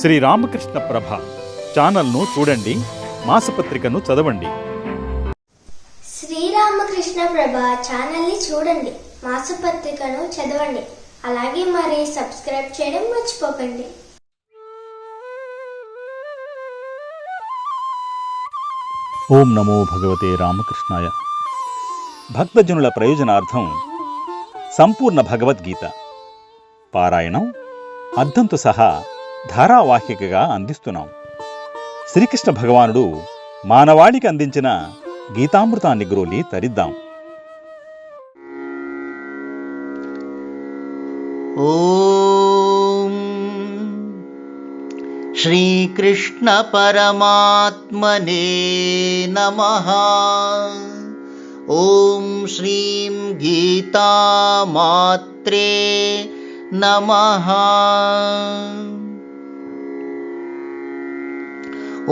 శ్రీ రామకృష్ణ ప్రభ ఛానల్ను చూడండి మాసపత్రికను చదవండి. శ్రీరామకృష్ణ ప్రభ ఛానల్ని చూడండి మాసపత్రికను చదవండి అలాగే మరి సబ్స్క్రైబ్ చేయడం మర్చిపోకండి. ఓం నమో భగవతే రామకృష్ణాయ. భక్తజనుల ప్రయోజనార్థం సంపూర్ణ భగవద్గీత. పారాయణం అర్థంతో సహా ధారావాహికగా అందిస్తున్నాం. శ్రీకృష్ణ భగవానుడు మానవాళికి అందించిన గీతామృతాన్ని గ్రోలి తరిద్దాం. ఓం శ్రీకృష్ణ పరమాత్మనే నమ. ఓం శ్రీం గీతామాత్రే నమ.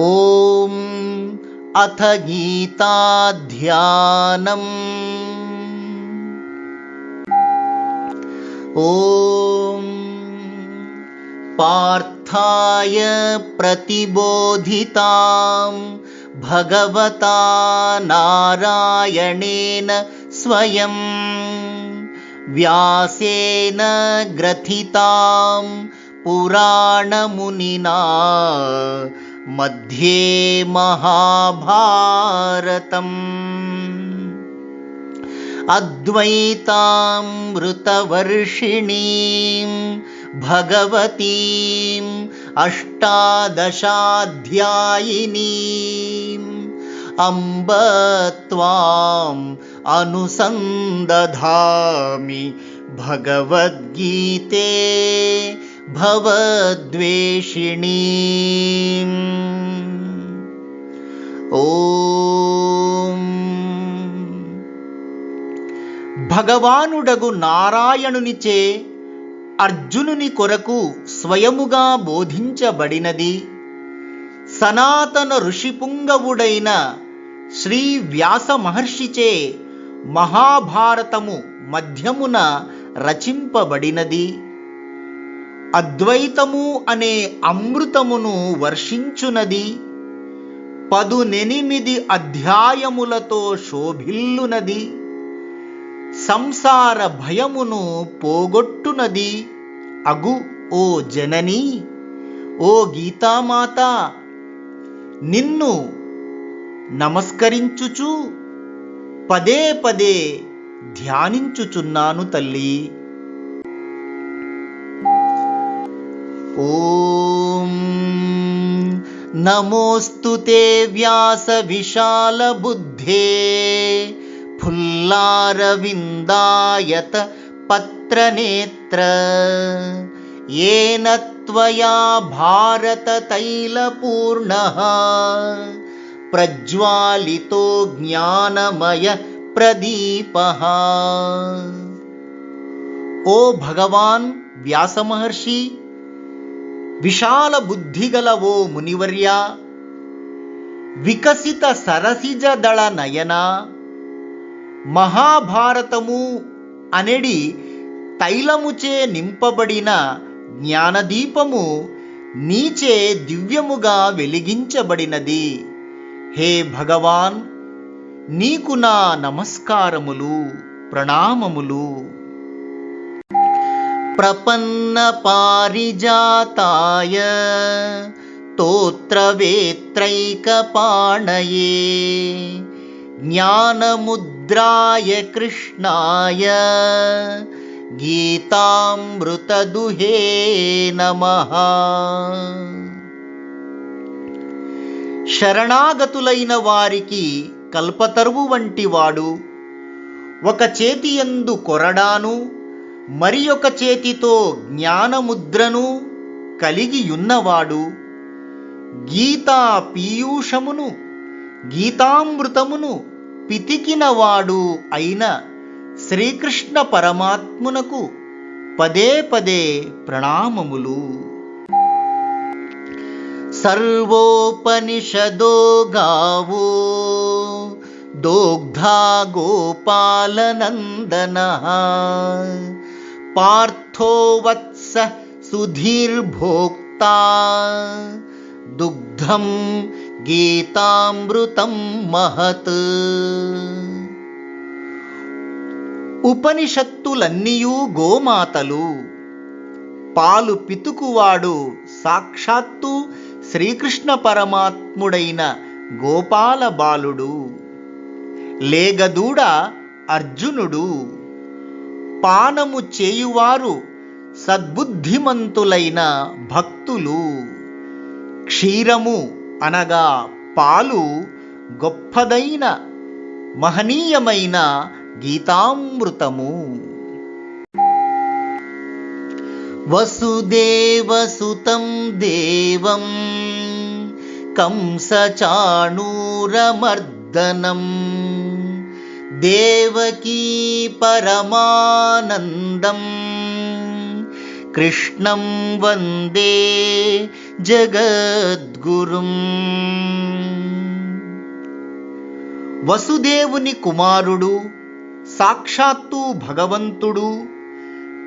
ॐ अथ गीताध्यानम् ॐ पार्थाय प्रतिबोधितां भगवता नारायणेन स्वयं व्यासेन ग्रथितां पुराणमुनिना मध्ये महाभारतम्। अद्वैतामृतवर्षिणीं भगवतीम् अष्टादशाध्यायिनीम्। अम्ब त्वाम् अनुसन्दधामि भगवद्गीते भवद्वेषिणीम् ॐ భగవానుడగు నారాయణునిచే అర్జునుని కొరకు స్వయముగా బోధించబడినది సనాతన ఋషిపుంగవుడైన శ్రీ వ్యాస మహర్షిచే మహాభారతము మధ్యమున రచింపబడినది అద్వైతము అనే అమృతమును వర్షించునది పదునెనిమిది అధ్యాయములతో శోభిల్లునది సంసార భయమును పోగొట్టునది. అగు ఓ జనని ఓ గీతామాత నిన్ను నమస్కరించుచు పదే పదే ధ్యానించుచున్నాను తల్లి. ॐ नमोऽस्तु ते व्यासविशालबुद्धे फुल्लारविन्दायत पत्रनेत्र। येन त्वया भारततैलपूर्णः प्रज्वालितो ज्ञानमय प्रदीपः। ओ भगवान् व्यासमहर्षि విశాల బుద్ధిగల ఓ మునివర్య వికసిత సరసిజ దళ నయన మహాభారతము అనెడి తైలముచే నింపబడిన జ్ఞానదీపము నీచే దివ్యముగా వెలిగించబడినది. హే భగవాన్ నీకు నా నమస్కారములు ప్రణామములు. ప్రపన్న పారిజాతాయ తోత్రవేత్రైకపాణయే జ్ఞానముద్రాయ కృష్ణాయ గీతామృతదుహే నమః. శరణాగతులైన వారికి కల్పతరువు వంటి వాడు ఒక చేతియందు కొరడాను మరి ఒక చేతితో జ్ఞానముద్రను కలిగియున్నవాడు గీతా పీయూషమును గీతామృతమును పితికినవాడు అయిన శ్రీకృష్ణ పరమాత్మునకు పదే పదే ప్రణామములు. సర్వోపనిషదో గావో దోగ్ధా గోపాలనందన. పార్థో వత్స సుధీర్భోక్త దుగ్ధం గీతామృతం మహత్ ఉపనిషత్తులన్నీయూ గోమాతలు పాలు పితుకువాడు సాక్షాత్తు శ్రీకృష్ణ పరమాత్ముడైన గోపాల బాలుడు లేగదూడ అర్జునుడు. పానము చేయువారు సద్బుద్ధిమంతులైన భక్తులు. క్షీరము అనగా పాలు గొప్పదైన మహనీయమైన గీతామృతము. వసుదేవసుతం దేవం కంసచాణూరమర్దనం. దేవకీ పరమానందం కృష్ణం వందే జగద్గురుం. వసుదేవుని కుమారుడు సాక్షాత్తు భగవంతుడు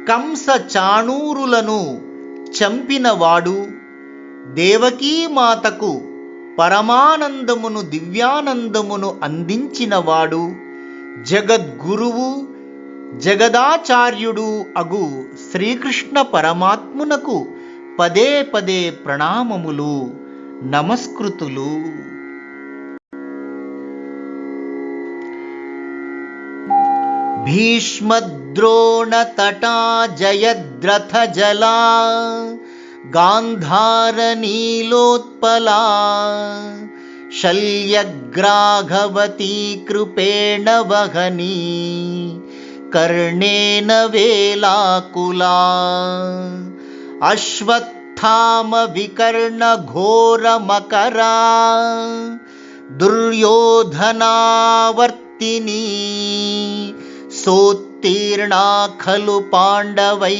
కంస చాణూరులను చంపినవాడు దేవకీమాతకు పరమానందమును దివ్యానందమును అందించినవాడు జగద్గురువు జగదాచార్యుడు అగు శ్రీకృష్ణ పరమాత్మునకు పదే పదే ప్రణామములు నమస్కృతులు भीष्मद्रोणतटा जयद्रथजला गान्धारनीलोत्पला शल्यग्राघवती कृपेण वहनी कर्णेन वेलाकुला अश्वत्थामविकर्णघोरमकरा दुर्योधनावर्तिनी सोत्तीर्णा खलु पाण्डवै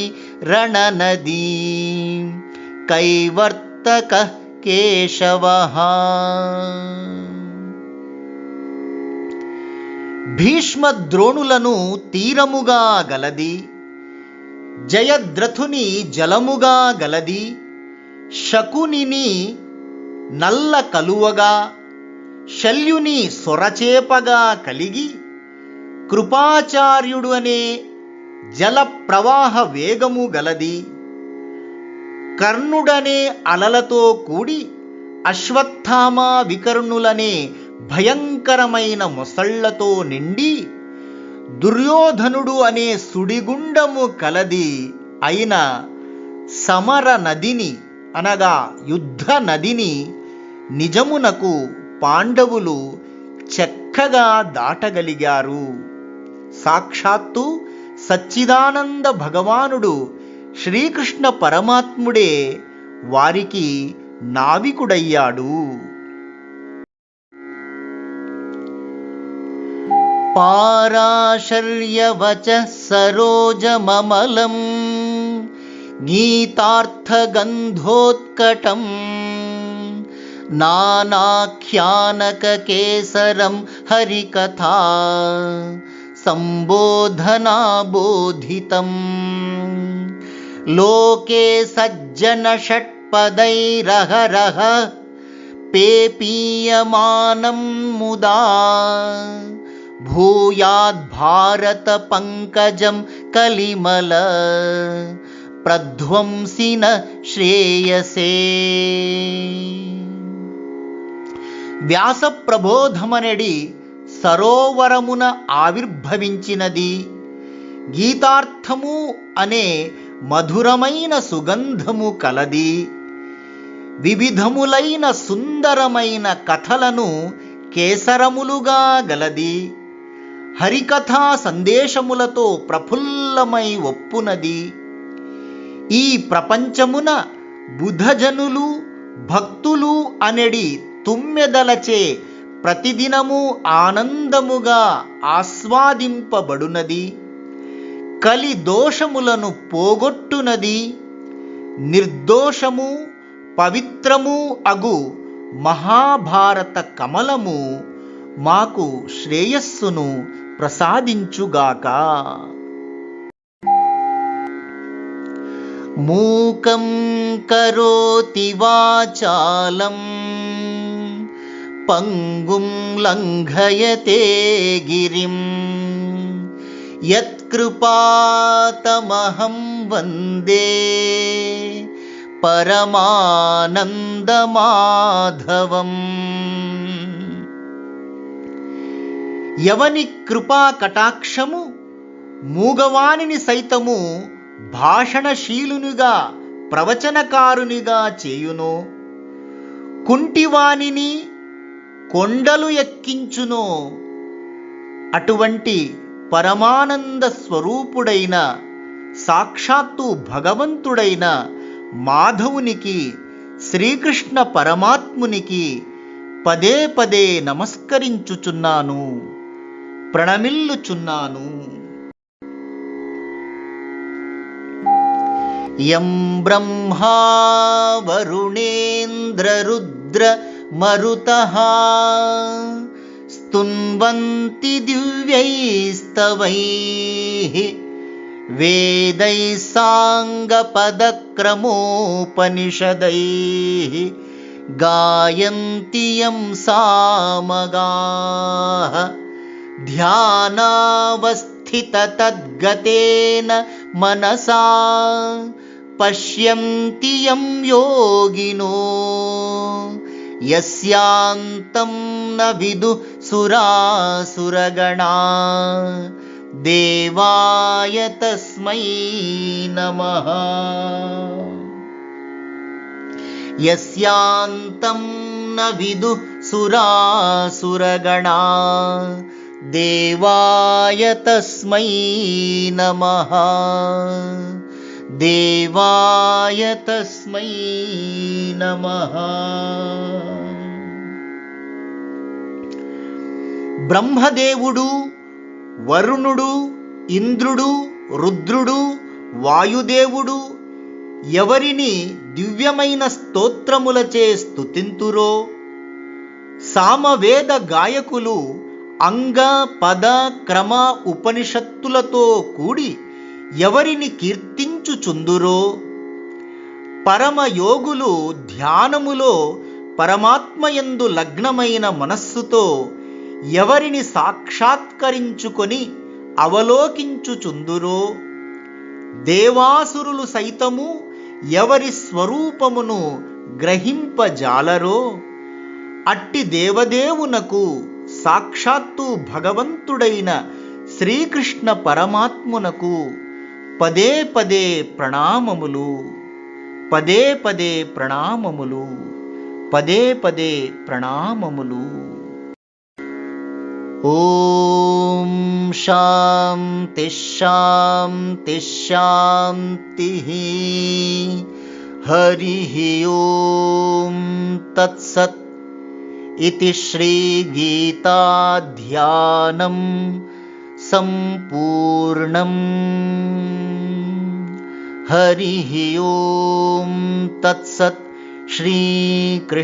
रणनदी कैवर्तकः केशवः భీష్మ ద్రోణులను తీరముగా గలది జయద్రథుని జలముగా గలది శకునిని నల్ల కలువగా శల్యుని సొరచేపగా కలిగి కృపాచార్యుడు అనే జల ప్రవాహ వేగము గలది కర్ణుడనే అలలతో కూడి అశ్వత్థామ వికర్ణులనే భయంకరమైన మొసళ్ళతో నిండి దుర్యోధనుడు అనే సుడిగుండము కలది అయిన సమర నదిని అనగా యుద్ధ నదిని నిజమునకు పాండవులు చక్కగా దాటగలిగారు. సాక్షాత్తు సచ్చిదానంద భగవానుడు శ్రీకృష్ణ పరమాత్ముడే వారికి నావికుడయ్యాడు పారాశర్యవచ సరోజమమలం గీతార్థగంధోత్కటం నానాఖ్యానకకేసరం హరికథా సంబోధనాబోధితం లోకే సజ్జన షట్పదైరహరహ పేపీయమానం ముదా. భూయాద్భారత పంకజం కలిమల ప్రధ్వంసిన శ్రేయసే. వ్యాస ప్రబోధమనడి సరోవరమున ఆవిర్భవించినది. గీతార్థము అనే మధురమైన సుగంధము కలది. వివిధములైన సుందరమైన కథలను కేసరములుగా గలది. హరికథా సందేశములతో ప్రఫుల్లమై ఒప్పునది. ఈ ప్రపంచమున బుధజనులు భక్తులు అనెడి తుమ్మెదలచే ప్రతిదినము ఆనందముగా ఆస్వాదింపబడునది. కలి దోషములను పోగొట్టునది. నిర్దోషము పవిత్రము అగు మహాభారత కమలము మాకు శ్రేయస్సును ప్రసాదించుగాక. మూకం కరోతి వాచాలం పంగుం లంఘయతే గిరిం. కృపాతమహం వందే పరమానందమాధవం ఎవని కృపా కటాక్షము మూగవానిని సైతము భాషణశీలునిగా ప్రవచనకారునిగా చేయును. కుంటివాణిని కొండలు ఎక్కించును. అటువంటి పరమానంద స్వరూపుడైన సాక్షాత్తు భగవంతుడైన మాధవునికి శ్రీకృష్ణ పరమాత్మునికి పదే పదే నమస్కరించుచున్నాను ప్రణమిల్లుచున్నాను. యం బ్రహ్మా వరుణేంద్రరుద్ర మరుతః तुन्वन्ति दिव्यैस्तवैः वेदैः साङ्गपदक्रमोपनिषदैः गायन्ति यं सामगाः ध्यानावस्थिततद्गतेन मनसा पश्यन्ति यं योगिनो यस्यान्तं न विदुः सुरासुरगणा। देवाय तस्मै नमः। यस्यान्तं न विदुः सुरासुरगणा। देवाय तस्मै नमः। देवाय तस्मै नमः బ్రహ్మదేవుడు వరుణుడు ఇంద్రుడు రుద్రుడు వాయుదేవుడు ఎవరిని దివ్యమైన స్తోత్రములచే స్తుతింతురో? సామవేద గాయకులు అంగ పద క్రమ ఉపనిషత్తులతో కూడి ఎవరిని కీర్తించుచుందురో? పరమయోగులు ధ్యానములో పరమాత్మయందు లగ్నమైన మనస్సుతో ఎవరిని సాక్షాత్కరించుకొని అవలోకించుచుందురో? దేవాసురులు సైతము ఎవరి స్వరూపమును గ్రహింపజాలరో? అట్టి దేవదేవునకు సాక్షాత్తు భగవంతుడైన శ్రీకృష్ణ పరమాత్మునకు పదే పదే ప్రణామములు పదే పదే ప్రణామములు పదే పదే ప్రణామములు. ॐ शां तिशं तिशिः हरिः ॐ तत्सत् इति श्रीगीताध्यानं सम्पूर्णम् हरिः ॐ तत्सत् श्रीकृष्णार्पणमस्तु